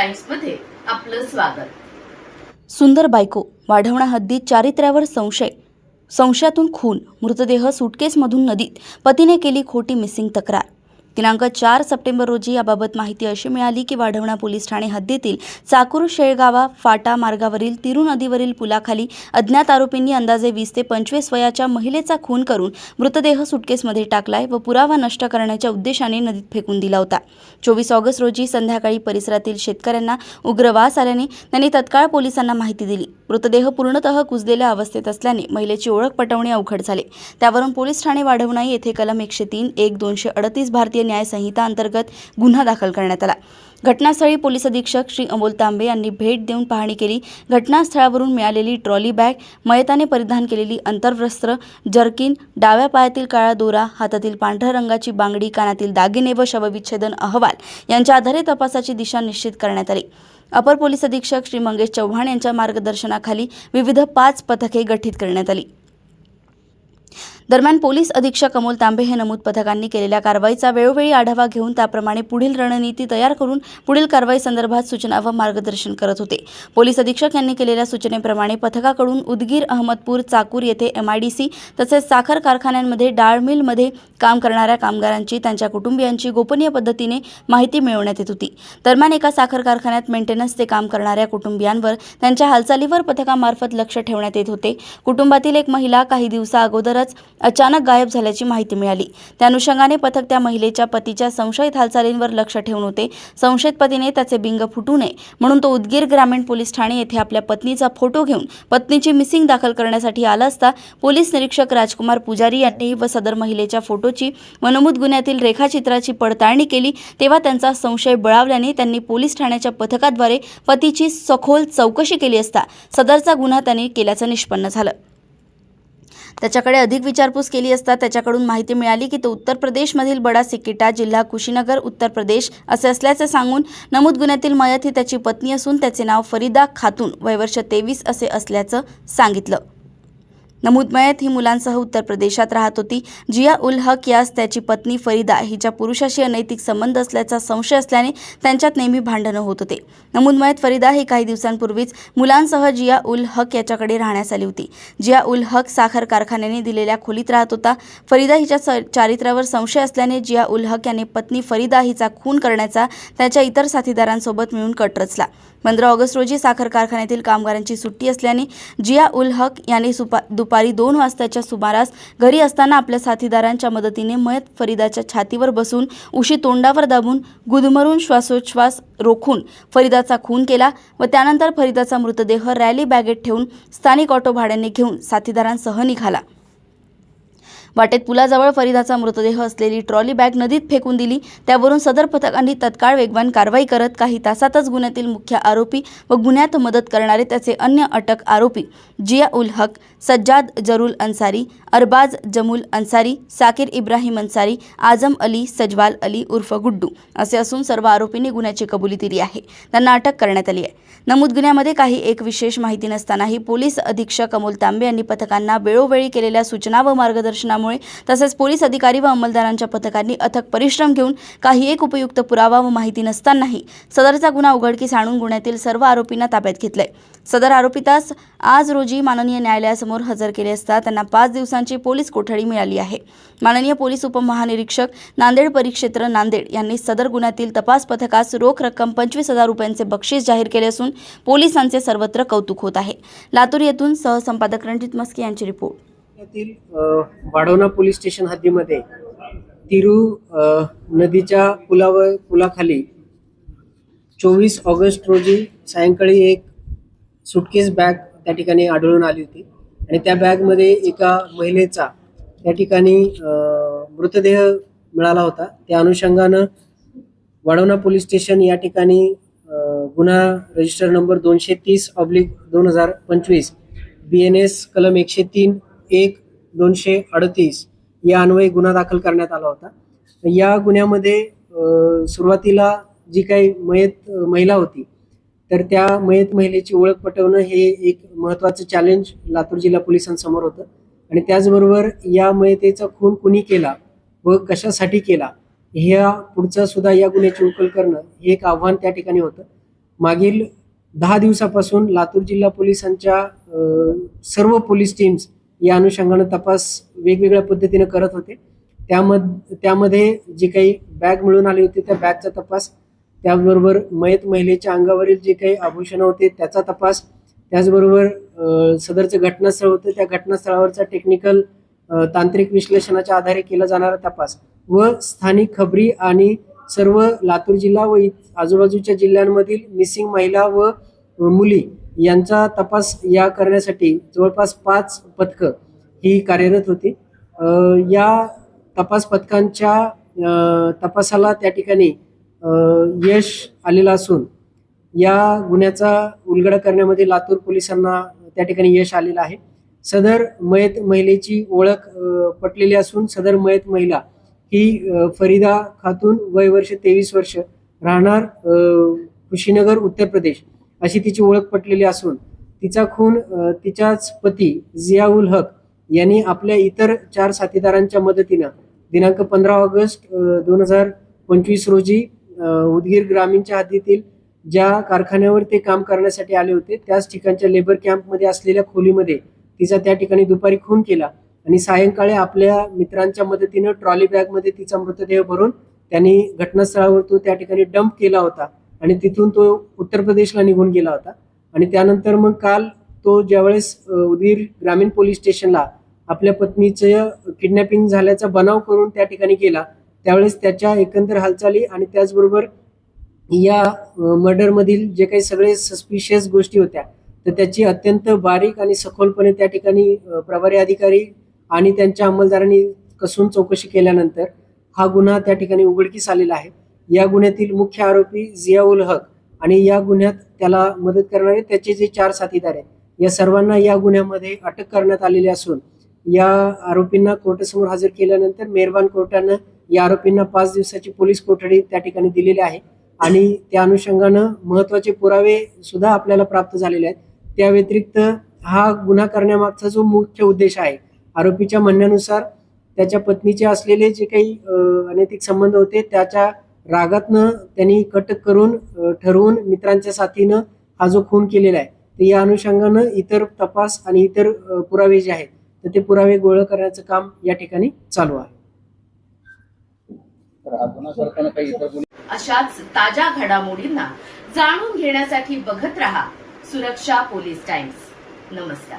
टाइम्समध्ये आपलं स्वागत. सुंदर बायको वाढवणा हद्दीत चारित्र्यावर संशय. संशयातून खून मृतदेह सुटकेसमधून नदीत. पतीने केली खोटी मिसिंग तक्रार. दिनांक चार सप्टेंबर रोजी याबाबत माहिती अशी मिळाली की वाढवणा पोलीस ठाणे हद्दीतील चाकूर शेळगावा फाटा मार्गावरील तिरू नदीवरील पुलाखाली अज्ञात आरोपींनी अंदाजे वीस ते पंचवीस वयाच्या महिलेचा खून करून मृतदेह सुटकेसमध्ये टाकलाय व पुरावा नष्ट करण्याच्या उद्देशाने नदीत फेकून दिला होता. चोवीस ऑगस्ट रोजी संध्याकाळी परिसरातील शेतकऱ्यांना उग्र वास आल्याने त्यांनी तत्काळ पोलिसांना माहिती दिली. मृतदेह पूर्णतः कुजलेल्या अवस्थेत असल्याने महिलेची ओळख पटवणे अवघड झाले. त्यावरून पोलीस ठाणे वाढवणाई येथे कलम एकशे तीन एक दोनशे अडतीस भारतीय न्याय संहिता अंतर्गत गुन्हा दाखल करण्यात आला. घटनास्थळी पोलीस अधीक्षक श्री अमोल तांबे यांनी भेट देऊन पाहणी केली. घटनास्थळावरून मिळालेली ट्रॉली बॅग मयताने परिधान केलेली अंतर्वस्त्र जर्किन डाव्या पायातील काळा दोरा हातातील पांढऱ्या रंगाची बांगडी कानातील दागिने व शवविच्छेदन अहवाल यांच्या आधारे तपासाची दिशा निश्चित करण्यात आली. अपर पोलीस अधीक्षक श्री मंगेश चव्हाण यांच्या मार्गदर्शनाखाली विविध पाच पथके गठीत करण्यात आली. दरम्यान पोलीस अधीक्षक अमोल तांबे हे नमूद पथकांनी केलेल्या कारवाईचा वेळोवेळी आढावा घेऊन त्याप्रमाणे पुढील रणनीती तयार करून पुढील कारवाई संदर्भात सूचना व मार्गदर्शन करत होते. पोलीस अधीक्षक यांनी केलेल्या सूचनेप्रमाणे पथकाकडून उदगीर अहमदपूर चाकूर येथे एमआयडीसी तसेच साखर कारखान्यांमध्ये डाळ मिलमध्ये काम करणाऱ्या कामगारांची त्यांच्या कुटुंबियांची गोपनीय पद्धतीने माहिती मिळवण्यात येत होती. दरम्यान एका साखर कारखान्यात मेंटेनन्सचे काम करणाऱ्या कुटुंबियांवर त्यांच्या हालचालीवर पथकामार्फत लक्ष ठेवण्यात येत होते. कुटुंबातील एक महिला काही दिवसा अगोदरच अचानक गायब झाल्याची माहिती मिळाली. त्या अनुषंगाने पथक त्या महिलेच्या पतीच्या संशयित हालचालींवर लक्ष ठेवून होते. संशयित पतीने त्याचे बिंग फुटू नये म्हणून तो उदगीर ग्रामीण पोलीस ठाणे येथे आपल्या पत्नीचा फोटो घेऊन पत्नीची मिसिंग दाखल करण्यासाठी आला असता पोलीस निरीक्षक राजकुमार पुजारी यांनी व सदर महिलेच्या फोटोची व गुन्ह्यातील रेखाचित्राची पडताळणी केली. तेव्हा त्यांचा संशय बळावल्याने त्यांनी पोलीस ठाण्याच्या पथकाद्वारे पतीची सखोल चौकशी केली असता सदरचा गुन्हा त्यांनी केल्याचं निष्पन्न झालं. त्याच्याकडे अधिक विचारपूस केली असता त्याच्याकडून माहिती मिळाली की तो उत्तर प्रदेशमधील बडा सिकिटा जिल्हा कुशीनगर उत्तर प्रदेश असे असल्याचे सांगून नमूद गुन्ह्यातील मयत ही त्याची पत्नी असून त्याचे नाव फरीदा खातून वयवर्ष तेवीस असे असल्याचं सांगितलं. नमूद मयत ही मुलांसह उत्तर प्रदेशात राहत होती. जिया उल हक यास त्याची पत्नी फरीदा हिच्या पुरुषाशी अनैतिक संबंध असल्याचा संशय असल्याने त्यांच्यात नेहमी भांडणं होत होते. नमूद मयत फरीदा ही काही दिवसांपूर्वीच मुलांसह जिया उल हक याच्याकडे राहण्यास आली होती. जिया उल हक साखर कारखान्याने दिलेल्या खोलीत राहत होता. फरीदा हिच्या स चारित्र्यावर संशय असल्याने जिया उल हक याने पत्नी फरीदा हिचा खून करण्याचा त्याच्या इतर साथीदारांसोबत मिळून कट रचला. पंधरा ऑगस्ट रोजी साखर कारखान्यातील कामगारांची सुट्टी असल्याने जिया उल हक याने सुपा दुपारी दोन वाजताच्या सुमारास घरी असताना आपल्या साथीदारांच्या मदतीने मयत फरीदाच्या छातीवर बसून उशी तोंडावर दाबून गुदमरून श्वासोच्छ्वास रोखून फरीदाचा खून केला व त्यानंतर फरीदाचा मृतदेह रॅली बॅगेत ठेवून स्थानिक ऑटो भाड्याने घेऊन साथीदारांसह निघाला. वाटेत पुलाजवळ फरीदाचा मृतदेह असलेली ट्रॉली बॅग नदीत फेकून दिली. त्यावरून सदर पथकांनी तत्काळ वेगवान कारवाई करत काही तासातच गुन्ह्यातील मुख्य आरोपी व गुन्ह्यात मदत करणारे त्याचे अन्य अटक आरोपी जिया उल हक सज्जाद जरुल अन्सारी अरबाज जमुल अन्सारी साकीर इब्राहिम अन्सारी आझम अली सजवाल अली उर्फ गुड्डू असे असून सर्व आरोपींनी गुन्ह्याची कबुली दिली आहे. त्यांना अटक करण्यात आली आहे. नमूद गुन्ह्यामध्ये काही एक विशेष माहिती नसतानाही पोलीस अधीक्षक अमोल तांबे यांनी पथकांना वेळोवेळी केलेल्या सूचना व मार्गदर्शना मार्गदर्शनामुळे तसेच पोलीस अधिकारी व अंमलदारांच्या पथकांनी अथक परिश्रम घेऊन काही एक उपयुक्त पुरावा व माहिती नसतानाही सदरचा गुन्हा उघडकीस आणून गुन्ह्यातील सर्व आरोपींना ताब्यात घेतलंय. सदर आरोपितास आज रोजी माननीय न्यायालयासमोर हजर केले असता त्यांना पाच दिवसांची पोलीस कोठडी मिळाली आहे. माननीय पोलीस उपमहानिरीक्षक नांदेड परिक्षेत्र नांदेड यांनी सदर गुन्ह्यातील तपास पथकास रोख रक्कम पंचवीस हजार रुपयांचे बक्षीस जाहीर केले असून पोलिसांचे सर्वत्र कौतुक होत आहे. लातूर येथून सहसंपादक रणजित मस्के यांची रिपोर्ट. तालुक्यातील वाढवणा पोलीस स्टेशन हद्दीमध्ये तिरू नदीच्या पुलावर पुलाखाली चोवीस ऑगस्ट रोजी सायंकाळी एक सुटकेस बॅग त्या ठिकाणी आढळून आली होती. आणि त्या बॅगमध्ये एका महिलेचा त्या ठिकाणी मृतदेह मिळाला होता. त्या अनुषंगानं वाढवणा पोलीस स्टेशन या ठिकाणी गुन्हा रजिस्टर नंबर दोनशे तीस ऑब्लिक दोन हजार पंचवीस बी एन एस कलम एकशे तीन एक दोनशे अडतीस या अन्वये गुन्हा दाखल करण्यात आला होता. या गुन्ह्यामध्ये सुरुवातीला जी काही मयत महिला होती तर त्या मयत महिलेची ओळख पटवणं हे एक महत्त्वाचं चॅलेंज लातूर जिल्हा पोलिसांसमोर होतं. आणि त्याचबरोबर या मयतेचा खून कुणी केला व कशासाठी केला ह्या पुढचं सुद्धा या गुन्ह्याची उकल करणं हे एक आव्हान त्या ठिकाणी होतं. मागील दहा दिवसापासून लातूर जिल्हा पोलिसांच्या सर्व पोलीस टीम्स या अनुषंगानं तपास वेगवेगळ्या पद्धतीने करत होते. त्यामध्ये त्यामध्ये जी काही बॅग मिळून आली होती त्या बॅगचा तपास त्याचबरोबर मयत महिलेच्या अंगावरील जे काही आभूषणं होते त्याचा तपास त्याचबरोबर सदरचं घटनास्थळ होतं त्या घटनास्थळावरचा टेक्निकल तांत्रिक विश्लेषणाच्या आधारे केला जाणारा तपास व स्थानिक खबरी आणि सर्व लातूर जिल्हा व आजूबाजूच्या जिल्ह्यांमधील मिसिंग महिला व मुली यांचा तपास या करण्यासाठी जवळपास पाच पथकं ही कार्यरत होती. या तपास पथकांच्या तपासाला त्या ठिकाणी यश आलेलं असून या गुन्ह्याचा उलगडा करण्यामध्ये लातूर पोलिसांना त्या ठिकाणी यश आलेलं आहे. सदर मयत महिलेची ओळख पटलेली असून सदर मयत महिला ही फरीदा खातून वय वर्ष तेवीस वर्ष राहणार कुशीनगर उत्तर प्रदेश. अशी तिची ओळख पटलेली असून तिचा खून तिच्याच पती जियाउल हक यांनी आपल्या इतर चार साथीदारांच्या मदतीनं दिनांक पंधरा ऑगस्ट दोन हजार पंचवीस रोजी उदगीर ग्रामीणच्या हद्दीतील ज्या कारखान्यावर ते काम करण्यासाठी आले होते त्याच ठिकाणच्या लेबर कॅम्पमध्ये असलेल्या खोलीमध्ये तिचा त्या ठिकाणी दुपारी खून केला आणि सायंकाळी आपल्या मित्रांच्या मदतीनं ट्रॉली बॅगमध्ये तिचा मृतदेह भरून त्यांनी घटनास्थळावर तो त्या ठिकाणी डंप केला होता. आणि तिथून तो उत्तर प्रदेशला निघून गेला होता. आणि त्यानंतर मग काल तो ज्यावेळेस उदीर उदगीर ग्रामीण पोलीस स्टेशनला आपल्या पत्नीचं किडनॅपिंग झाल्याचा बनाव करून त्या ठिकाणी गेला त्यावेळेस त्याच्या एकंदर हालचाली आणि त्याचबरोबर या मर्डरमधील जे काही सगळे सस्पिशियस गोष्टी होत्या तर त्याची अत्यंत बारीक आणि सखोलपणे त्या ठिकाणी प्रभारी अधिकारी आणि त्यांच्या अंमलदारांनी कसून चौकशी केल्यानंतर हा गुन्हा त्या ठिकाणी उघडकीस आलेला आहे. या गुन्ह्यातील मुख्य आरोपी जियाउल हक आणि या गुन्ह्यात त्याला मदत करणारे त्याचे जे चार साथीदार आहेत या सर्वांना या गुन्ह्यामध्ये अटक करण्यात आलेली असून या आरोपींना कोर्टासमोर हजर केल्यानंतर मेहरबान कोर्टानं या आरोपींना पाच दिवसाची पोलीस कोठडी त्या ठिकाणी दिलेली आहे आणि त्या अनुषंगानं महत्त्वाचे पुरावे सुद्धा आपल्याला प्राप्त झालेले आहेत. त्या व्यतिरिक्त हा गुन्हा करण्यामागचा जो मुख्य उद्देश आहे आरोपीच्या म्हणण्यानुसार त्याच्या पत्नीचे असलेले जे काही अनैतिक संबंध होते त्याच्या रागातनं त्यांनी कटक करून ठरवून मित्रांच्या साथीनं हा जो खून केलेला आहे तर या अनुषंगानं इतर तपास आणि इतर पुरावे जे आहेत तर ते पुरावे गोळा करण्याचं काम या ठिकाणी चालू आहे. अशाच ताज्या घडामोडींना जाणून घेण्यासाठी बघत रहा सुरक्षा पोलीस टाइम्स. नमस्कार.